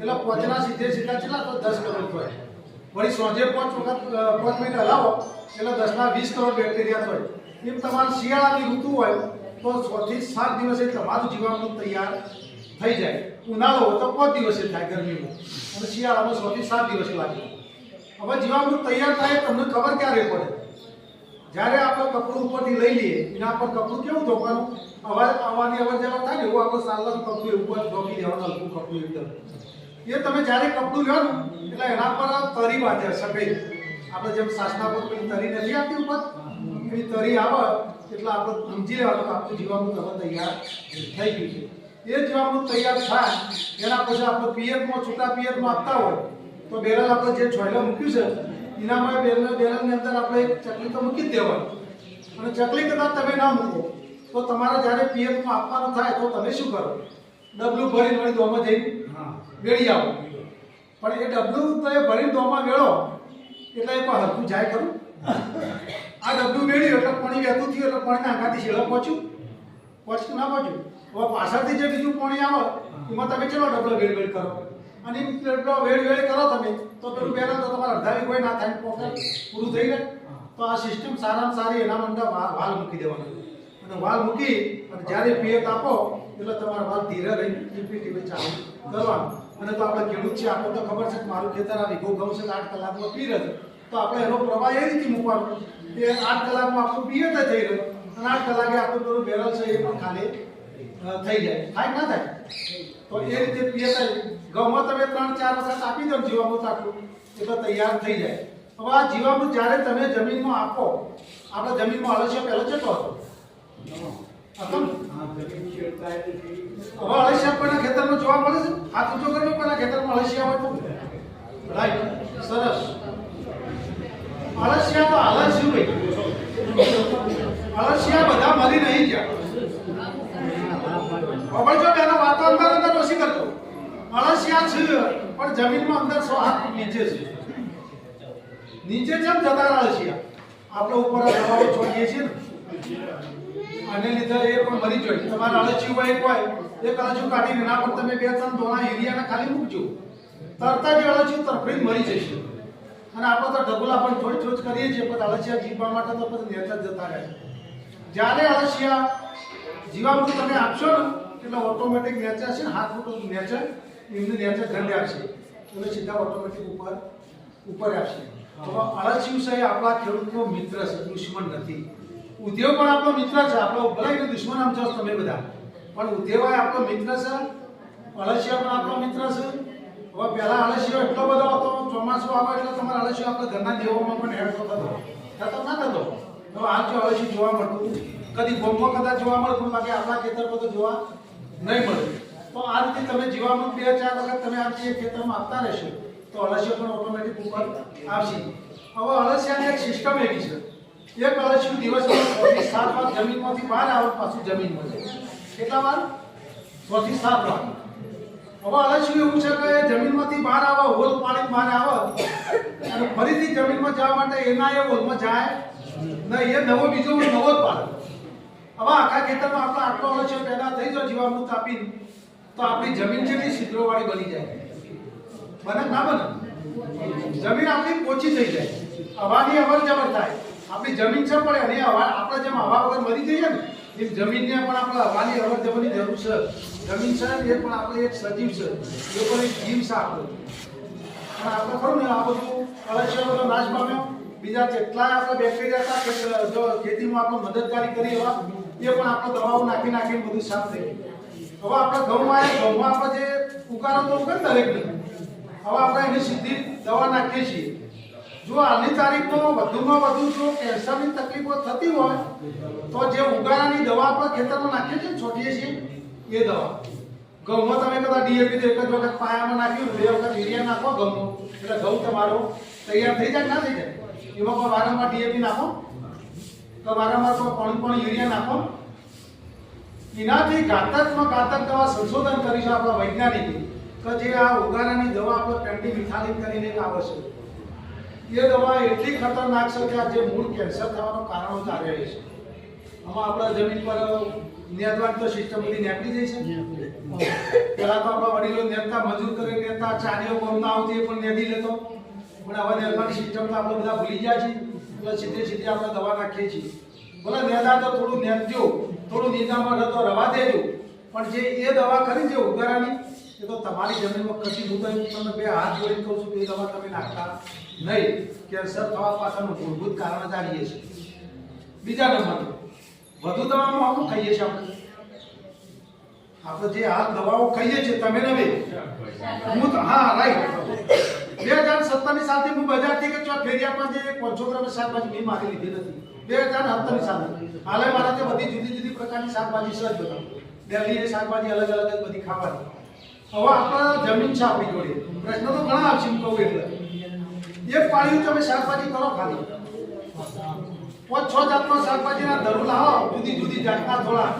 એટલે પોચના સીધે સીધા કેટલા? તો દસ કરોડ થાય વળી સોજે પાંચ વખત પાંચ મિનિટ હલાવો એટલે દસના વીસ કરોડ બેક્ટેરિયા થાય એમ તમારે શિયાળાની ઋતુ હોય, તો છ થી સાત દિવસે તમારું જીવાણુ તૈયાર થઈ જાય. ઉનાળો હોય તો પાંચ દિવસે થાય ગરમીમાં અને શિયાળામાં છ થી સાત દિવસ લાગે. હવે જીવાણુ તૈયાર થાય, તમને ખબર ક્યારે પડે? જ્યારે આપણે કપડું ઉપરથી લઈ લઈએ, એના પર કપડું કેવું ધોવાનું? અવાજ આવવાની અવર જેવા થાય ને એવું આપણે સાલનું કપડું ઉપર ધોકી દેવાનું, હલકું કપડું એકદમ. એ તમે જ્યારે કપડું લ્યો ને, એટલે એના પર તરી બાંધે સફેદ આપણે જેમ સાસના પર પેલી તરી નથી આવતી ઉપર એવી તરી આવે, એટલે આપણે સમજી લેવાનું કે આપણું જીવામૃત હવે તૈયાર થઈ ગયું છે. એ જીવામૃત તૈયાર થાય, એના પછી આપણે પિયતમાં, છૂટા પિયતમાં આપતા હોય, તો બેરલ આપણે જે છોયલા મૂક્યું છે, એનામાં બેરલ, બેરલની અંદર આપણે એક ચકલી તો મૂકી જ દેવાની. અને ચકલી કદાચ તમે ના મૂકો, તો તમારે જ્યારે પિયતમાં આપવાનું થાય, તો તમે શું કરો? ડબલું ભરીને વળી દોમાં જઈને વેળી આવો. પણ એ ડબલું તો એ ભરીને દોમાં વેળો. એટલે એ પણ હરખું જાય ખરું. આ ડબલું વેળ્યું એટલે પાણી વહેતું થયું એટલે પાણીના આંખાથી શેળો પહોંચ્યું. પહોંચતું ના પહોંચ્યું. હવે પાછળથી જે બીજું પાણી આવે એમાં તમે ચલો ડબલો વેળ વેળ કરો. અને ડબલો વેળ વેળ કરો તમે તો પેલું બેરલ તો તમારે અડધાવી કોઈ ના થાય પૂરું થઈ જાય. તો આ સિસ્ટમ સારામાં સારી એના વા- વાલ મૂકી દેવાનું. અને વાલ મૂકી અને જ્યારે પિયત આપો એટલે તમારા વાલ ધીરે રહીને ટીપી ટીપી ચાલુ કરવાનું. અને તો આપણે ખેડૂત છે આપણે તો ખબર છે કે મારું ખેતર આ વીઘો ઘઉં છે આઠ કલાકમાં પી રહ્યો તો આપણે એનો પ્રવાહ એ રીતે મૂકવાનો કે આઠ કલાકમાં આપણું પિયત તો થઈ રહ્યો અને આઠ કલાકે આપણું પેલું બેરલ છે એ પણ ખાલી થઈ જાય. થાય ના થાય? તો એ રીતે પિયત ઘઉંમાં તમે ત્રણ, ચાર વખત આપી દો જીવામૃત આખું, એ એટલે તૈયાર થઈ જાય. હવે આ જીવામૃત જ્યારે તમે જમીનમાં આપો, આપણે જમીનમાં અળસિયો પહેલો જતો હતો? હવે કોઈના ખેતરમાં જોવા મળે છે? હાથ ઊંચો પણ આ ખેતરમાં અળસિયા હોય તો? રાઈટ સરસ. અળસિયા તો આલસ્યું ભાઈ. અળસિયા બધા મરી નહીં ગયા. હવે જો તેનો વાતો અંદર અંદર ઓછી કરતો? અળસિયા છે, પણ જમીનમાં અંદર સો હાથ નીચે છે. નીચે જેમ જતા અળસિયા આપણે ઉપર આ દવાઓ છોડીએ છીએ ને. આને લીધે એ પણ મરી જોઈ તમારા અળસિયું હોય એક હોય એ અળસિયું કાઢીને ના પર તમે બે ત્રણ દોણા એરિયાને ખાલી મૂકજો. તરત જ અળસિયું તરફડી મરી જશે. અને આપણે તો ઢગલા પણ થોડી થોડી કરીએ છીએ, પણ અળસિયા જીવવા માટે તો પછી નેતા જતા રહે જ્યારે અળસિયા જીવામૃત તમે આપશો ને, એટલે ઓટોમેટિક નેચર છે હાથ ફૂટો નેચર, એમને નેચર ગંડે આપશે એટલે સીધા ઓટોમેટિક ઉપર ઉપર આપશે. તો અળસિયું છે આપણા ખેડૂતનો મિત્ર છે, દુશ્મન નથી. ઉદ્યોગ પણ આપણો મિત્ર છે આપણો ભલે દુશ્મન આમ છો તમે બધા. પણ ઉદ્યોગ આપણો મિત્ર છે, અળસિયા પણ આપણો મિત્ર છે. હવે પહેલા અળસિયો એટલો બધો હતો, ચોમાસું આવે એટલે તમારે અળસિયો આપણે ઘરના દેવોમાં પણ એડ થતો. થતો ના થતો. હવે આ જો અળસિયું જોવા મળતું. કદી ગોમમાં કદાચ જોવા મળતું, બાકી આપણા ખેતરમાં તો જોવા નહીં મળે તો આ રીતે તમે જીવામૃત બે ચાર વખત તમે આ ખેતરમાં આપતા રહેશો, તો અળસિયો પણ ઓટોમેટિક ઉપર આવશે. હવે અળસિયાની એક સિસ્ટમ એવી છે. એક અળસિયું દિવસમાં છથી સાત વાર જમીનમાંથી બહાર આવે, પાછું જમીનમાં જાય કેટલા વાર? છથી સાત વાર. હવે અળસિયું એવું છે કે જમીનમાંથી બહાર આવે, હોલ પાણી બહાર આવે, અને ફરીથી જમીનમાં જવા માટે એના એ હોલમાં જાય? નહીં, એ નવો બીજો નવો જ પાડે. હવે આખા ખેતરમાં આપણે આટલો અળસિયો પેદા થઈ જાય જીવામૃત આપીને, તો આપણી જમીન જેટલી છિદ્રોવાળી બની જાય. બને ના બને? જમીન આપણી પોચી થઈ જાય. હવાની અવર જવર થાય. આપણી જમીન છે પણ એને હવા આપણે જેમ હવા વગર મરી જઈએ ને, એમ જમીનને પણ આપણે હવાની અવર જવાની જરૂર છે. જમીન છે ને એ પણ આપણે એક સજીવ છે. એ પણ એક જીવ છે આપણો. પણ આપણે ખરું ને, આ બધું અળસિયાનો નાશ પામ્યો. બીજા જેટલા આપણે બેક્ટેરિયા હતા જો ખેતીમાં આપણે મદદગારી કરી એવા, એ પણ આપણે દવાઓ નાખી નાખીને બધું સાફ થઈ હવે આપણે ઘઉંમાં ઘઉંમાં આપણે જે ઉકાળો તો ને દરેકને, હવે આપણે એની સીધી દવા નાખીએ છીએ. જો હાલની તારીખમાં વધુમાં વધુ જો કેન્સરની તકલીફો થતી હોય, તો જે ઉગાડાની દવા આપણે ખેતરમાં નાખીએ છીએ, છોટીએ છીએ, એ દવા. ઘઉંમાં તમે કદાચ ડીએપી એક જ વખત પાયામાં નાખ્યું, બે વખત યુરિયા નાખો ઘઉંનો. એટલે ઘઉં તમારો તૈયાર થઈ જાય ના થઈ જાય? એમાં પણ વારંવાર ડીએપી નાખો. તો વારંવાર તો પણ પણ યુરિયા નાખો. એનાથી ઘાતકમાં ઘાતક દવા સંશોધન કરીશું આપણા વૈજ્ઞાનિકે, કે જે આ ઉગાડાની દવા આપણે પેન્ટીમિથાલિન કરીને એક આવે છે એ દવા એટલી ખતરનાક છે કે આ જે મૂળ કેન્સર થવાનું કારણો રહી છે. આમાં આપણા જમીન પર નેદવાની તો સિસ્ટમ બધી નેકળી જાય છે. પેલા તો આપણા વડીલો નેતા મજૂર કરે નેતા ચાલીઓ ગમના આવતી એ પણ નેદી લેતો. પણ હવે નેદવાની સિસ્ટમ તો આપણે બધા ભૂલી ગયા છીએ. એટલે સીધે સીધી આપણે દવા નાખીએ છીએ. ભલે નેતા તો થોડું નેતજો થોડું નીંદામાં તો રવા દેજો. પણ જે એ દવા ખરી છે ઉગારાની, એ તો તમારી જમીનમાં કશી હું તમે બે હાથ જોડીને કહું છું એ દવા તમે નાખતા. નહીં કેન્સર થવા પાછળનું મૂળભૂત કારણ જાણીએ છીએ. બીજા નંબર વધુ દવામાં આપણું ખાઈએ છીએ આપણે. આપણે જે હાલ દવાઓ ખાઈએ છીએ, તમે નવે. હું હા રાઈટ બે હજાર સત્તરની સાથે હું બજારથી કે ફેરિયામાં જે પાંચસો ગ્રામ શાકભાજી મેં મારી લીધી નથી. બે હજાર સત્તરની સાથે. હાલે મારા તે બધી જુદી જુદી પ્રકારની શાકભાજી સજ બધા દિલ્હીની શાકભાજી અલગ અલગ બધી ખાવાની. હવે આપણા જમીન છે આપણી જોડે. પ્રશ્ન તો ઘણા આવશે કહું એટલે. એક પાળીયું તમે શાકભાજી કરો, ખાલી. પાંચ, છ જાતના શાકભાજીના ધરું લાવો, જુદી જુદી જાતના થોડા.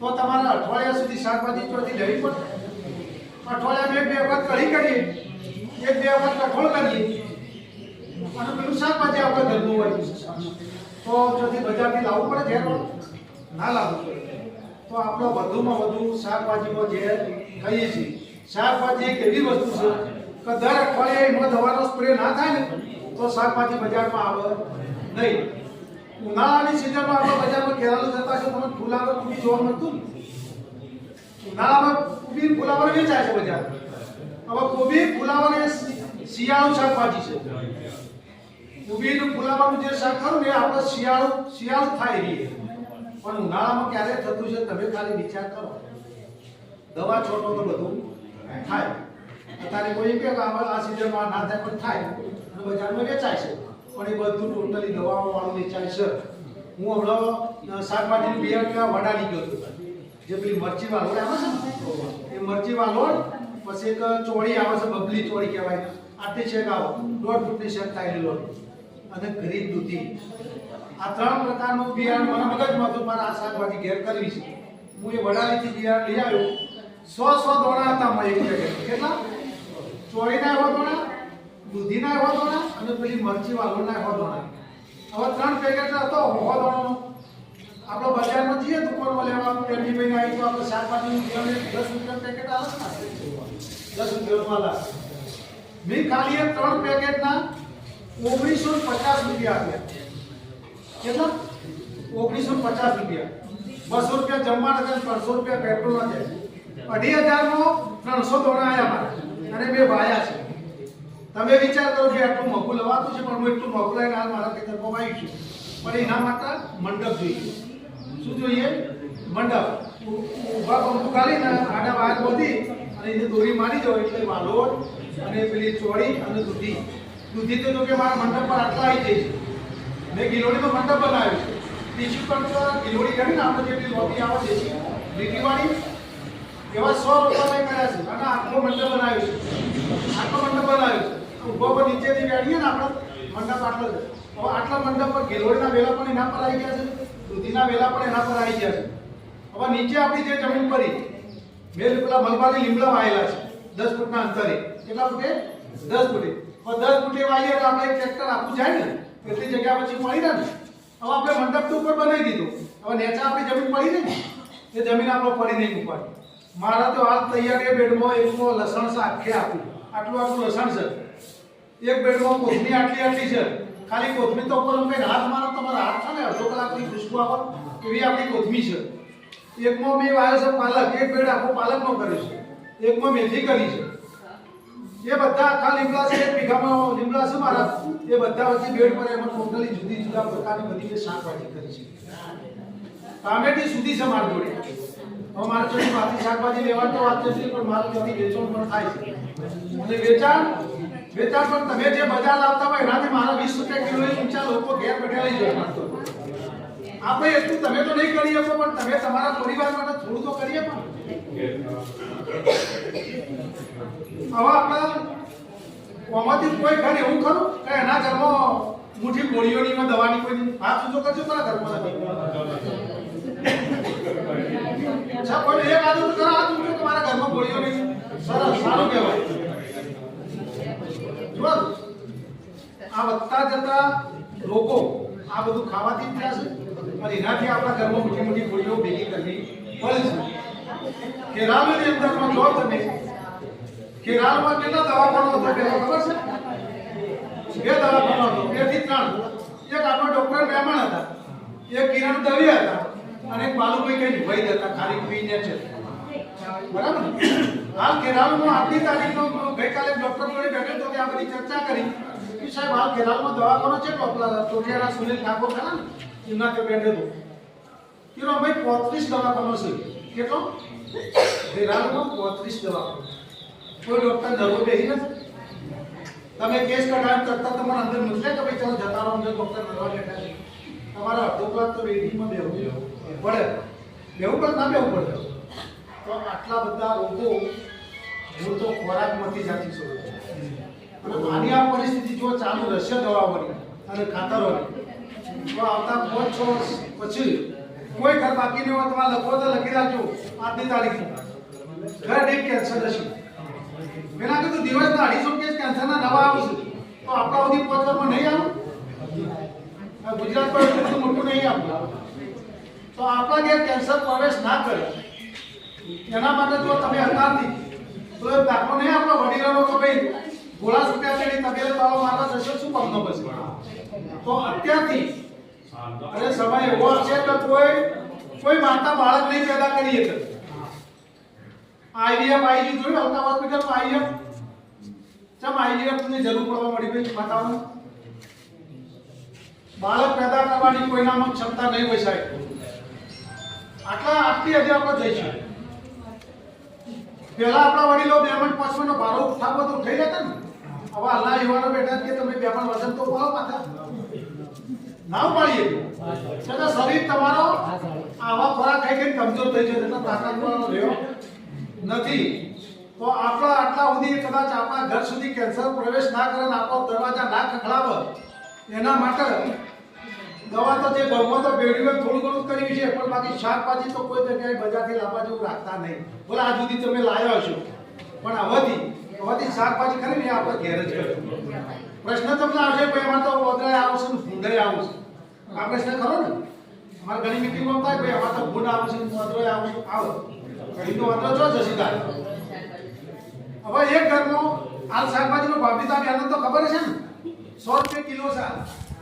તો તમારે અઠવાડિયા સુધી શાકભાજી ચોથી લેવી પડે. અઠવાડિયા બે બે વખત કઢી કરીએ, એક, બે વખત કઠોળ કરીએ. અને પેલું શાકભાજી આપણે ઘરનું હોય. તો ચોથી બજારથી લાવવું પડે ઝેર ના લાવવું પડે. તો આપણે વધુમાં વધુ શાકભાજીમાં જે ખાઈએ છીએ. શાકભાજી એક એવી વસ્તુ છે કે દર અઠવાડિયે એમાં દવાનો સ્પ્રે ના થાય ને, તો શાકભાજી બજારમાં આવે. નહીં. ઉનાળાની સિઝનમાં આપણે બજારમાં ખેરાલુ જતા છે તમને ફુલાવર કુબી જોવા મળતું ઉનાળામાં કુબી ફુલાવર વેચાય છે બજાર. હવે કોબી, ફુલાવર એ શિયાળુ શાકભાજી છે. કોબીનું ફુલાવરનું જે શાક ખરું ને આપણે શિયાળુ શિયાળુ થાય રહીએ પણ ઉનાળામાં ક્યારે થતું છે તમે ખાલી વિચાર કરો. દવા છોટો તો બધું થાય. અત્યારે કોઈ એમ કે આ સિઝનમાં ના થાય, પણ થાય. અને બજારમાં વેચાય છે. પણ એ બધું ટોટલી દવાઓ વાળું વેચાય છે. હું હમણાં શાકભાજીનું બિયારણ વડાલી ગયો હતો. જે પેલી મરચી વાલોડ આવે છે એ મરચી વાલોડ પછી એક ચોળી આવે છે, બબલી ચોળી કહેવાય. આટલી શેક આવે. દોઢ ફૂટની શેક થાય લોટ. અને ઘરી દૂધી. આ ત્રણ પ્રકારનું બિયારણ મને મગજમાં હતું મારા આ શાકભાજી ઘેર કરવી છે. હું એ વડાલીથી બિયારણ લઈ આવ્યો. સો સો દોણા હતા મારી એક પેકેટ કેટલા? ચોળીના એવા દોણા દૂધીના એવા દોણા અને પેલી મરચી વાલોના એવા દોણા. હવે ત્રણ પેકેટ હતો હો આપણો બજારમાં જઈએ દુકાનમાં લેવા તેમની ભાઈ આવી તો આપણે બિયારણ દસ રૂપિયા પેકેટ આવે ને? દસ રૂપિયામાં આવે મેં ખાલી ત્રણ પેકેટના ઓગણીસો પચાસ રૂપિયા આપ્યા. કેટલા? ઓગણીસો પચાસ રૂપિયા. બસો રૂપિયા જમવાના છે ત્રણસો રૂપિયા પેટ્રોલ ના છે અઢી હજાર નો ત્રણસો દોડા આવ્યા મારા. અને બે ભાયા છે. તમે વિચાર કરો કે આટલું મોંઘું લવાતું છે, પણ હું એટલું મોંઘું લઈને હાલ મારા ખેતરમાં પવાયું છું. પણ એના માટે મંડપ જોઈએ. શું જોઈએ? મંડપ. ઊભા પંપુ કાઢીને આડા વાત બધી અને એને દોરી મારી દો, એટલે વાલોડ અને પેલી ચોળી અને દૂધી. દૂધી તો કે મારા મંડપ પર આટલા આવી જાય છે. મેં ગિલોડીનો મંડપ બનાવ્યો છે. ટીશ્યુ પેપર ગિલોડી કરીને આપણે જે પેલી લોબી આવે છે લીટીવાળી એવા સો રૂપિયા કર્યા છે. અને આખો મંડપ બનાવ્યો છે. આખો મંડપ બનાવ્યો છે. ઊભો પર નીચેથી બેઠીએ ને આપણે મંડપ આટલો છે. હવે આટલા મંડપ પર ગિલોડીના વેલા પણ એના પર આવી ગયા છે. દૂધીના વેલા પણ એના પર આવી ગયા છે. હવે નીચે આપણી જે જમીન પડી મેં પેલા મલબારી લીમડા વાયેલા છે. દસ ફૂટના અંતરે. કેટલા ફૂટે? દસ ફૂટે. હવે દસ ફૂટે વાઈએ એટલે આપણે એક ટ્રેક્ટર આપવું જાય ને એટલી જગ્યા પછી મળી રહે ને. હવે આપણે મંડપ તો ઉપર બનાવી દીધું. હવે નેચા આપણી જમીન પડી રહી ને, એ જમીન આપણે પડી નહીં મૂકવાની. મારા તો હાલ તૈયાર એ બેડમાં એકનો લસણ આખે આખું આટલું આટલું લસણ છે. એક બેડમાં કોથમી આટલી આટલી છે. ખાલી કોથમી તો ઉપર અમે હાથ મારો તમારા હાથ છે ને? અડધો કલાકની ખુશ્બુ આવે એવી આપણી કોથમી છે. એકમાં મેં વાયો છે પાલક. એક બેડ આખો પાલકનો કર્યો છે. એકમાં મેથી કરી છે. એ બધા આખા લીમડા છે, એક વીઘામાં લીમડા છે મારા. એ બધા વચ્ચે બેડ પર એમાં ટોટલી જુદી જુદા પ્રકારની બધી શાકભાજી કરી છે. ટામેટી સુધી છે મારી જોડે. હવે મારે જોડે માથી શાકભાજી લેવા તો વાત નથી, પણ મારું ત્યાંથી વેચાણ પણ થાય છે. અને વેચાણ વેચાણ પણ તમે જે બજાર લાવતા હોય એનાથી મારા વીસ રૂપિયા કિલો ઊંચા લોકો ઘેર બેઠા લઈ જાય. આપણે એટલું તમે તો નહીં કરી શકો, પણ તમે તમારા પરિવાર માટે થોડું તો કરીએ પણ. હવે આપણે આમાંથી કોઈ ઘર એવું ખરું કે એના ઘરમાં મુઠ્ઠી ગોળીઓની દવાની કોઈ હાથ ઊંચો કરજો, તારા ઘરમાં નથી. અચ્છા કોઈ એક આદુ તો કરો મારા ઘરમાં ગોળીઓ સરસ, સારું કહેવાય. આ વધતા જતા લોકો આ બધું ખાવાથી થયા છે. અને એનાથી આપણા ઘરમાં મોટી મોટી ગોળીઓ ભેગી કરવી પડે છે. કેરાલાની અંદરમાં જો તમે કેરાલામાં કેટલા દવાખાના હતા પહેલા છે? બે દવાખાના હતો બેથી એક આપણો ડોક્ટર મહેમાન હતા, એક કિરણ દવી હતા. અને બાલુભાઈ કઈ ભય દેતા, ખાલી પીને છે. બરાબર? હાલ કેરાલમાં આજની તારીખનો ગઈકાલે ડોક્ટર જોડે બેઠો તો ત્યાં બધી ચર્ચા કરી. કે સાહેબ હાલ કેરાલામાં દવાખાનો છે ટોપલા ચોટિયાના સુનિલ ઠાકોર ખરા ને, એમના તે બેઠો હતો. કેરો ભાઈ પોત્રીસ દવાખાનો છે. કેટલો? કેરાલમાં પોત્રીસ દવાખાનો કોઈ ડોક્ટર ધરવો બેસી નથી. તમે કેસ કઢાવ કરતા તમારા અંદર મૂકશે કે ભાઈ ચાલો જતા રહો અંદર ડોક્ટર ધરવા બેઠા છે તમારા અડધો કલાક તો વેઇટિંગમાં બેવું પડે. બેવું પડે ના બેવું પડે. તો આટલા બધા લોકો હું તો ખોરાકમાંથી જાતી શરૂ અને આની આ પરિસ્થિતિ જો ચાલુ રહેશે દવાઓની અને ખાતરોની, તો આવતા પાંચ, છ વર્ષ પછી કોઈ ઘર બાકી નહીં હોય તમારે લખો તો લખી રાખજો. આજની તારીખમાં ઘર દીઠ કેન્સર હશે. મેં કીધું દિવસના અઢીસો કેસ કેન્સરના નવા આવશે. તો આપણા સુધી પહોંચવામાં નહીં આવે? ગુજરાત પર એટલું મોટું નહીં આપણું તો આપણા ઘેર કેન્સર પ્રવેશ ના કરે, એના માટે જો તમે હતાથી તો એ દાખલો નહીં આપણો વડીલોનો તો ભાઈ, ગોળા સુટ્યા છે તબિયત તાળો મારવા જશે, શું કામનો પછી તો અત્યારથી, અને સમય એવો છે કે કોઈ કોઈ માતા બાળક નહીં પેદા કરી શકે. આઈવીએફ, આઈજી જોયું? અમદાવાદ હોસ્પિટલમાં આઈવીએફ? ચમ આઈવીએફની જરૂર પડવા મળી ગઈ માતાઓને બાળક પેદા કરવાની કોઈનામાં ક્ષમતા નહીં હોય સાહેબ. આટલા આટલી હજી આપણે જઈશું પહેલા આપણા વડીલો બે મણ પાંચ મણનો ભારો ઉઠાવો તો ઉઠાઈ જતા ને. હવે આલા યુવાનો બેઠા કે તમે બે મણ વજન તો ઉપાડો પાછા. ના ઉપાડીએ. છતાં શરીર તમારો આવા ખોરાક ખાઈ ગઈ કમજોર થઈ જશે. એટલે તાકાતવાળો રહ્યો. નથી. તો આપણા આટલા સુધી કદાચ આપણા ઘર સુધી કેન્સર પ્રવેશ ના કરે આપણો દરવાજા ના ખખડાવે એના માટે દવા તો જે ગમો તો બેડીમાં થોડું ઘણું કર્યું છે, પણ બાકી શાકભાજી તો કોઈ જગ્યાએ બજારથી લાવવા જેવું રાખતા નહીં. બોલે આ સુધી તમે લાવ્યા છો પણ હવેથી હવેથી શાકભાજી ખરી ને આપણે ઘેર જ કરશું પ્રશ્ન તમને આવશે ભાઈ એમાં તો ઓદરાય આવશે ને ભૂંડાય આવશે. આ પ્રશ્ન ખરો ને? અમારે ઘણી મિટિંગમાં થાય ભાઈ અમારે તો ભૂંડ આવશે ઓદરાય આવશે આવો તો ઓદરા જો જશે તારે હવે એક ઘરનો હાલ શાકભાજીનો બી તો તો ખબર છે ને? સો રૂપિયા કિલો છે.